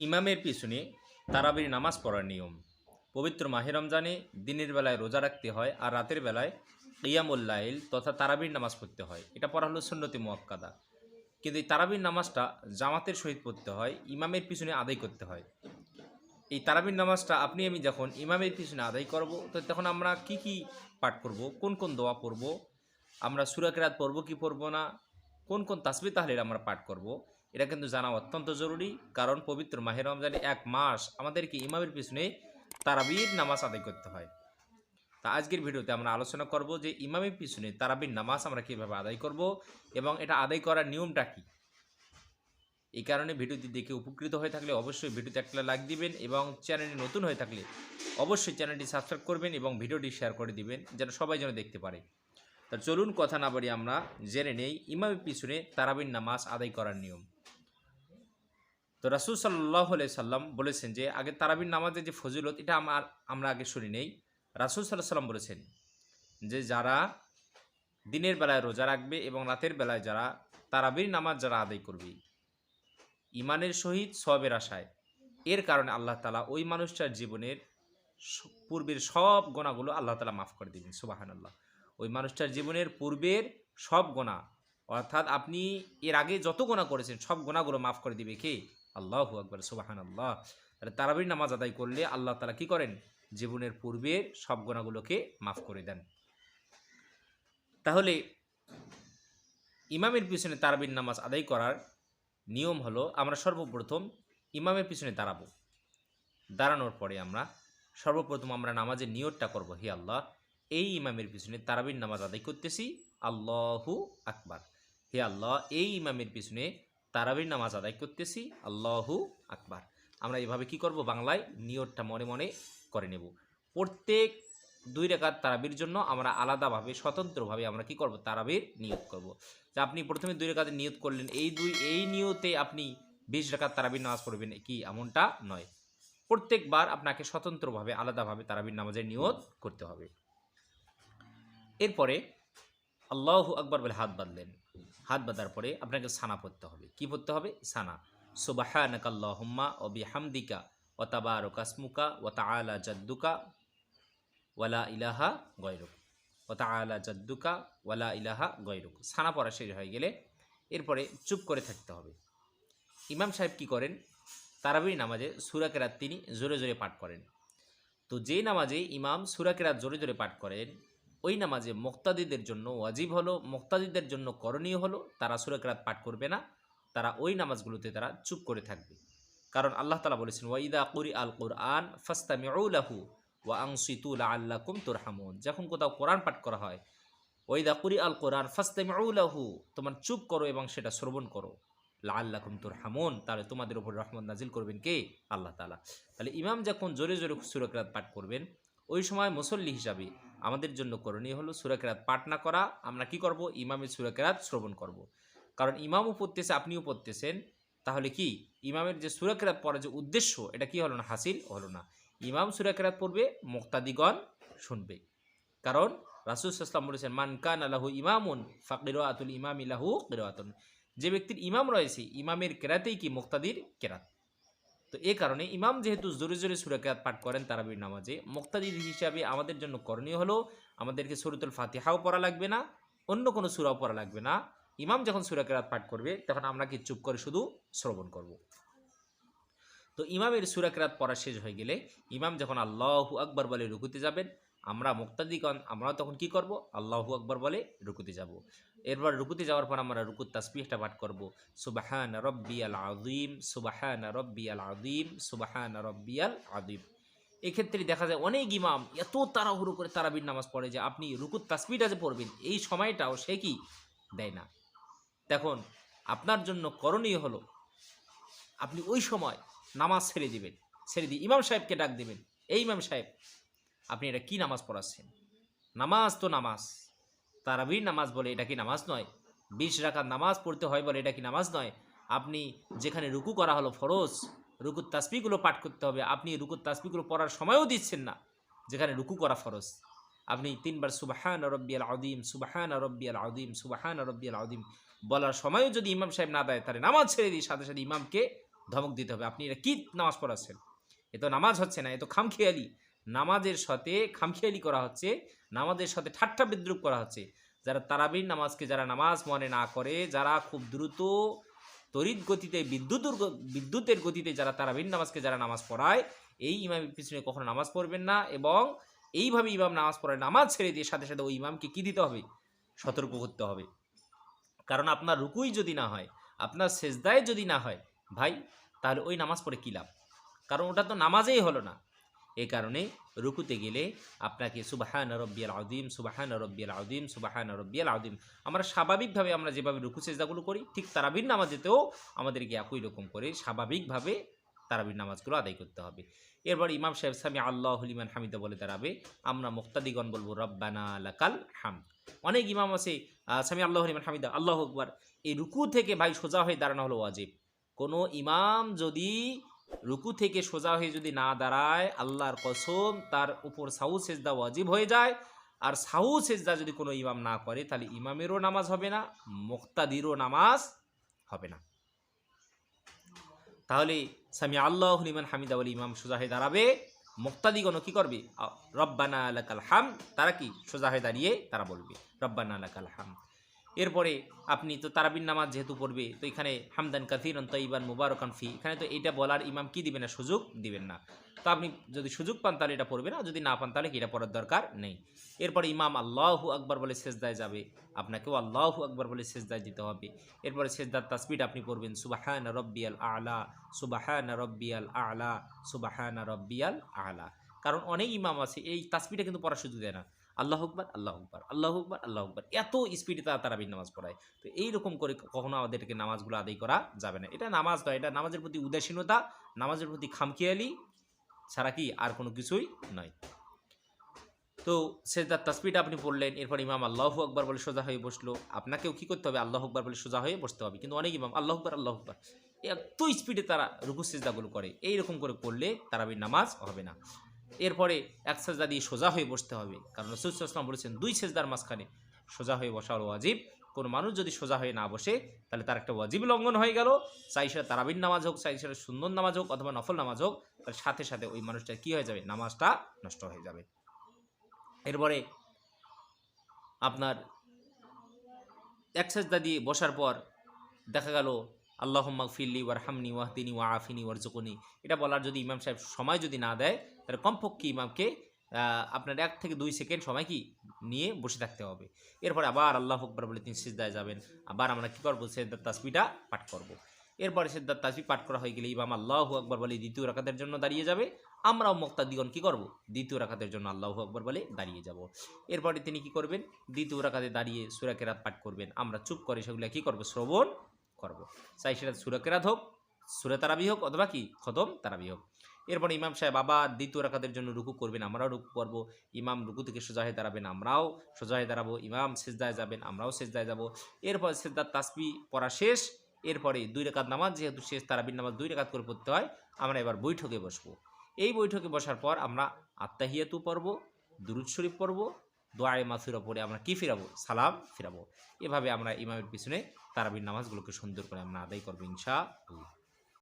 ইমামের পিছনে তারাবির নামাজ পড়ার নিয়ম। পবিত্র মাহে রমজানে দিনের বেলায় রোজা রাখতে হয় আর রাতের বেলায় কিয়ামুল্লাইল তথা তারাবির নামাজ পড়তে হয়। এটা পড়া হলো সুন্নতি মোয়াক্কাদা। কিন্তু এই তারাবির নামাজটা জামাতের সহিত পড়তে হয়, ইমামের পিছনে আদায় করতে হয়। এই তারাবির নামাজটা আপনি, আমি যখন ইমামের পিছনে আদায় করব, তো তখন আমরা কি কি পাঠ করব, কোন কোন দোয়া পড়ব, আমরা সুরাকেরাত পড়ব কি পড়ব না, কোন কোন তাসবি তাহলে আমরা পাঠ করব এটা কিন্তু জানা অত্যন্ত জরুরি, কারণ পবিত্র মাহের রমজানে এক মাস আমাদেরকে ইমামের পিছনে তারাবির নামাজ আদায় করতে হয়। তা আজকের ভিডিওতে আমরা আলোচনা করব যে ইমামের পিছনে তারাবির নামাজ আমরা কীভাবে আদায় করব এবং এটা আদায় করার নিয়মটা কী। এই কারণে ভিডিওটি দেখে উপকৃত হয়ে থাকলে অবশ্যই ভিডিওতে একটা লাইক দিবেন এবং চ্যানেলটি নতুন হয়ে থাকলে অবশ্যই চ্যানেলটি সাবস্ক্রাইব করবেন এবং ভিডিওটি শেয়ার করে দিবেন যেন সবাই যেন দেখতে পারে। তা চলুন কথা না বাড়ি আমরা জেনে নেই ইমামের পিছনে তারাবির নামাজ আদায় করার নিয়ম। তো রাসুল সাল্লাহ সাল্লাম বলেছেন যে, আগে তারাবির নামাজের যে ফজিলত, এটা আমার, আমরা আগে শুনি নেই। রাসুল সাল্লাহ সাল্লাম বলেছেন যে, যারা দিনের বেলায় রোজা রাখবে এবং রাতের বেলায় যারা তারাবির নামাজ যারা আদায় করবে ইমানের সহিত সবের আশায়, এর কারণে আল্লাহ তালা ওই মানুষটার জীবনের পূর্বের সব গোনাগুলো আল্লাহ তালা মাফ করে দিবেন সুবাহান আল্লাহ ওই মানুষটার জীবনের পূর্বের সব গোনা, অর্থাৎ আপনি এর আগে যত গোনা করেছেন, সব গোনাগুলো মাফ করে দিবে কে? আল্লাহ আকবর সুবাহান আল্লাহ তাহলে তারাবির নামাজ আদায় করলে আল্লাহ তালা কি করেন? জীবনের পূর্বের সব গোনাগুলোকে মাফ করে দেন। তাহলে ইমামের পিছনে তারাবির নামাজ আদায় করার নিয়ম হলো, আমরা সর্বপ্রথম ইমামের পিছনে দাঁড়াবো। দাঁড়ানোর পরে আমরা সর্বপ্রথম আমরা নামাজের নিয়তটা করব, হে আল্লাহ, এই ইমামের পিছনে তারাবির নামাজ আদায় করতেছি, আল্লাহু আকবার। হে আল্লাহ, এই ইমামের পিছনে তারাবির নামাজ আদায় করতেছি, আল্লাহু আকবার। আমরা এভাবে কি করব? বাংলায় নিয়তটা মনে মনে করে নেব। প্রত্যেক দুই রেখার তারাবির জন্য আমরা আলাদাভাবে, স্বতন্ত্রভাবে আমরা কি করব? তারাবির নিয়ত করব। যে আপনি প্রথমে দুই রেখাতে নিয়ত করলেন, এই দুই, এই নিয়তে আপনি বিশ রেখার তারাবির নামাজ পড়বেন, কি? এমনটা নয়। প্রত্যেকবার আপনাকে স্বতন্ত্রভাবে, আলাদাভাবে তারাবির নামাজের নিয়ত করতে হবে। এরপরে আল্লাহ আকবর বলে হাত বাঁধলেন। হাত বাঁধার পরে আপনাকে সানা পড়তে হবে। কি পড়তে হবে? সানা। সুবাহানাকাল্লাহুম্মা ও বিহামদিকা ও কাসমুকা ও তাআলা জাদ্দুকা ওয়ালা ইলাহা গয়রুক। ও তাআলা জাদ্দুকা ওয়ালা ইলাহা গয়রুক। সানা পড়া শেষ হয়ে গেলে এরপরে চুপ করে থাকতে হবে। ইমাম সাহেব কি করেন? তারাবির নামাজে সুরাকেরাত তিনি জোরে জোরে পাঠ করেন। তো যে নামাজে ইমাম সুরাকেরাত জোরে জোরে পাঠ করেন ওই নামাজে মোক্তাদিদের জন্য ওয়াজিব হলো, মোক্তাদিদের জন্য করণীয় হলো, তারা সুরাকেরাত পাঠ করবে না, তারা ওই নামাজগুলোতে তারা চুপ করে থাকবে। কারণ আল্লাহ তালা বলেছেন ওয়াইদা কুরি আল কোরআন ফাস্তামিউলাহু ওয়া আংসিতুল আল্লাকুম তুরহামুন। যখন কোথাও কোরআন পাঠ করা হয় ওইদা কুরি আল কোরআন ফাস্তামিউলাহু তোমার চুপ করো এবং সেটা শ্রবণ করো। লাল্লাকুম তুর হামুন তাহলে তোমাদের উপর রহমত নাজিল করবেন কে? আল্লাহ তালা তাহলে ইমাম যখন জোরে জোরে সুরকরাত পাঠ করবেন ওই সময় মুসল্লি হিসাবে আমাদের জন্য করণীয় হলো সুরাকেরাত পাঠ না করা। আমরা কি করব? ইমামের সুরাকেরাত শ্রবণ করব। কারণ ইমামও পড়তেছে আপনিও পড়তেছেন। তাহলে কি? ইমামের যে সুরাকেরাত পড়ার যে উদ্দেশ্য, এটা কি হলো না? হাসিল হলো না। ইমাম সুরাকেরাত পড়বে, মোক্তাদিগণ শুনবে। কারণ রাসুল ইসলাম বলেছেন, মান কান আলাহু ইমামুন ফাকির আতুল ইমাম ইলাহু কিরাতুন। যে ব্যক্তির ইমাম রয়েছে, ইমামের কেরাতেই কি মুক্তাদির কেরাত? তো এ কারণে ইমাম যেহেতু জোরে জোরে সুরাকাত পাঠ করেন তারাবির নামাজে মোক্তাদিদ হিসাবে আমাদের জন্য করণীয় হলো আমাদেরকে সুরতুল ফাতিহাও পড়া লাগবে না, অন্য কোনো সুরাও পড়া লাগবে না। ইমাম যখন সুরাকেরাত পাঠ করবে, তখন আমরা কি চুপ করে শুধু শ্রবণ করব? তো ইমামের সুরাকেরাত পড়া শেষ হয়ে গেলে ইমাম যখন আল্লাহ আকবর বলে রুকুতে যাবেন আমরা মুক্তাদিগণ আমরা তখন কি করব? আল্লাহু আকবর বলে রুকুতে যাব। এরপর রুকুতে যাওয়ার পর আমরা রুকুত তাসবিহটা পাঠ করব। সুবাহান রব্বি আল আদিম সুবাহান রব্বি আল আদিম সুবাহান রব্বি আল আদিম এক্ষেত্রে দেখা যায় অনেক ইমাম এত তাড়াহুড়ো করে তারাবির নামাজ পড়ে যে আপনি রুকুত তাসবিটা যে পড়বেন, এই সময়টাও সে কি দেয় না। দেখুন, আপনার জন্য করণীয় হলো, আপনি ওই সময় নামাজ ছেড়ে দিবেন। ছেড়ে দিয়ে ইমাম সাহেবকে ডাক দেবেন, এই ইমাম সাহেব আপনি এটা কি নামাজ পড়াচ্ছেন? নামাজ তো নামাজ। তারাবির নামাজ বলে এটা কি নামাজ নয়? বিশ রাখার নামাজ পড়তে হয় বলে এটা কি নামাজ নয়? আপনি যেখানে রুকু করা হলো ফরজ, রুকুর তাসবিগুলো পাঠ করতে হবে, আপনি রুকুর তাসবিগুলো পড়ার সময়ও দিচ্ছেন না, যেখানে রুকু করা ফরজ। আপনি তিনবার সুবাহান রব্বিয়াল আদিম সুবাহান রব্বিয়াল আদিম সুবাহান রব্বিয়াল আদিম বলার সময়ও যদি ইমাম সাহেব না দেয়, তাহলে নামাজ ছেড়ে দিই সাথে সাথে ইমামকে ধমক দিতে হবে। আপনি এটা কী নামাজ পড়াচ্ছেন? এ তো নামাজ হচ্ছে না, এ তো খামখেয়ালি। নামাজের সাথে খামখেয়ালি করা হচ্ছে, নামাজের সাথে ঠাট্টা বিদ্রুপ করা হচ্ছে। যারা তারাবির নামাজকে যারা নামাজ মনে না করে, যারা খুব দ্রুত তড়িৎ গতিতে বিদ্যুতের বিদ্যুতের গতিতে যারা তারাবির নামাজকে যারা নামাজ পড়ায়, এই ইমামের পিছনে কখনো নামাজ পড়বেন না এবং এইভাবে ইমাম নামাজ পড়ায় নামাজ ছেড়ে দিয়ে সাথে সাথে ওই ইমামকে কী দিতে হবে? সতর্ক করতে হবে। কারণ আপনার রুকুই যদি না হয়, আপনার সেজদায় যদি না হয়, ভাই, তাহলে ওই নামাজ পড়ে কী লাভ? কারণ ওটা তো নামাজেই হলো না। এই কারণে রুকুতে গেলে আপনাকে সুবাহান রব্বিয়াল আদিম সুবাহান রব্বিয়াল আদিম সুবাহান রব্বিয়াল আদিম আমরা স্বাভাবিকভাবে আমরা যেভাবে রুকু, সেজদাগুলো করি, ঠিক তারাবির নামাজেতেও আমাদেরকে একই রকম করে স্বাভাবিকভাবে তারাবির নামাজগুলো আদায় করতে হবে। এরপর ইমাম সাহেব সামি আল্লাহ হলিমান হামিদা বলে দাঁড়াবে, আমরা মুক্তাদিগণ বলব, রব্বানা লাকাল হাম অনেক ইমাম আছে সামি আল্লাহ হলিমান হামিদা, আল্লাহ আকবার, এই রুকু থেকে ভাই সোজা হয়ে দাঁড়ানো হলো ওয়াজিব। কোনো ইমাম যদি রুকু থেকে সোজা হয়ে যদি না দাঁড়ায়, আল্লাহর কসম, তার উপর সাহু সেজদা ওয়াজিব হয়ে যায়। আর সাহু সেজদা যদি কোনো ইমাম না করে, তাহলে ইমামেরও নামাজ হবে না, মুক্তাদিরও নামাজ হবে না। তাহলে সামি আল্লাহ লিমান হামিদা বলে ইমাম সোজা হয়ে দাঁড়াবে। মুক্তাদিগণ কি করবে? রব্বানা আলাকাল হাম, তারা কি? সোজা হয়ে দাঁড়িয়ে তারা বলবে, রব্বানা আলাকাল হাম। এরপরে আপনি তো তারাবিন নামাজ যেহেতু পড়বে, তো এখানে হামদান কাথিরন তৈবান মুবারকান ফি, এখানে তো এটা বলার ইমাম কি দিবেন না, সুযোগ দিবেন না। তো আপনি যদি সুযোগ পান তাহলে এটা পড়বেন, আর যদি না পান তাহলে এটা পড়ার দরকার নেই। এরপরে ইমাম আল্লাহু আকবর বলে সেজদায় যাবে, আপনাকেও আল্লাহু আকবর বলে সেজদায় দিতে হবে। এরপরে সেজদার তাসবিট আপনি পড়বেন, সুবাহান রব্বিয়াল আলা, সুবাহান রব্বিয়াল আলা, সুবাহান রব্বিয়াল আলা। কারণ অনেক ইমাম আছে, এই তাসবিটা কিন্তু পড়ার সুযোগ দেয় না। আল্লাহ আকবর আল্লাহ আকবর আল্লাহ আকবর আল্লাহ আকবর। এত স্পিডে তারা তারাবির নামাজ পড়ায়। তো এইরকম করে কখনো আমাদেরকে নামাজগুলো আদায় করা যাবে না। এটা নামাজ নয়, এটা নামাজের প্রতি উদাসীনতা, নামাজের প্রতি খামখেয়ালি ছাড়া কি আর কোনো কিছুই নয়। তো সেজদার তাসবিটা আপনি পড়লেন, এরপর ইমাম আল্লাহ আকবর বলে সোজা হয়ে বসল। আপনাকেও কি করতে হবে? আল্লাহ আকবর বলে সোজা হয়ে বসতে হবে। কিন্তু অনেক ইমাম আল্লাহ আকবর আল্লাহ আকবর। এত স্পিডে তারা রুকু সেজদাগুলো করে। এইরকম করে করলে তারাবির নামাজ হবে না। এরপরে এক সেজদা দিয়ে সোজা হয়ে বসতে হবে। কারণ রসুলাম বলেছেন, দুই সেজদার মাঝখানে সোজা হয়ে বসা হলো ওয়াজিব। কোনো মানুষ যদি সোজা হয়ে না বসে, তাহলে তার একটা ওয়াজিব লঙ্ঘন হয়ে গেল। চাই সেটা তারাবিন নামাজ হোক, চাই সেটা সুন্দর নামাজ হোক অথবা নফল নামাজ হোক তার সাথে সাথে ওই মানুষটা কী হয়ে যাবে? নামাজটা নষ্ট হয়ে যাবে। এরপরে আপনার এক সেজদা দিয়ে বসার পর দেখা গেল আল্লাহ ফিল্লি ওয়ার হামনি ওয়াহদিনী ওয়া আফিনী ওয়ার জুকুনি এটা বলার যদি ইমাম সাহেব সময় যদি না দেয়, তাহলে কমপক্ষে ইমামকে আপনার এক থেকে দুই সেকেন্ড সময় কি নিয়ে বসে থাকতে হবে। এরপরে আবার আল্লাহ আকবর বলে তিনি সিজদায় যাবেন। আবার আমরা কী করব? সেদ্দার তাসবিটা পাঠ করব। এরপরে সেদ্দার তাসবি পাঠ করা হয়ে গেলে ইমাম আল্লাহ আকবর বলে দ্বিতীয় রাখাতের জন্য দাঁড়িয়ে যাবে। আমরাও মোক্তাদিগণ কী করব? দ্বিতীয় রাখাতের জন্য আল্লাহ আকবর বলে দাঁড়িয়ে যাব। এরপরে তিনি কি করবেন? দ্বিতীয় রাখাতে দাঁড়িয়ে সুরাকেরাত পাঠ করবেন। আমরা চুপ করে সেগুলো কী করব? শ্রবণ করব। চাই সেটা সুরাকেরাত হোক, সুরে তারাবি হোক অথবা কি, খতম, তারাবি হোক। এরপর ইমাম সাহেব আবার দ্বিতীয় রাখাতের জন্য রুকু করবেন, আমরাও রুকু করব। ইমাম রুকু থেকে সোজা হয়ে দাঁড়াবেন, আমরাও সোজা হয়ে দাঁড়াবো। ইমাম সেজদায় যাবেন, আমরাও সেজদায় যাব। এরপর সেজদার তাসবি পড়া শেষ। এরপরে দুই রেখাত নামাজ, যেহেতু শেষ তারাবির নামাজ দুই রেখাত করে পড়তে হয়, আমরা এবার বৈঠকে বসবো। এই বৈঠকে বসার পর আমরা আত্মাহিয়াতু পড়ব, দুরুদ শরীফ পড়ব দোয়ায় মাসুরা পরে আমরা কি ফিরাবো? সালাম ফিরাবো। এভাবে আমরা ইমামের পিছনে তারাবির নামাজগুলোকে সুন্দর করে আমরা আদায় করব ইনশা আল্লাহ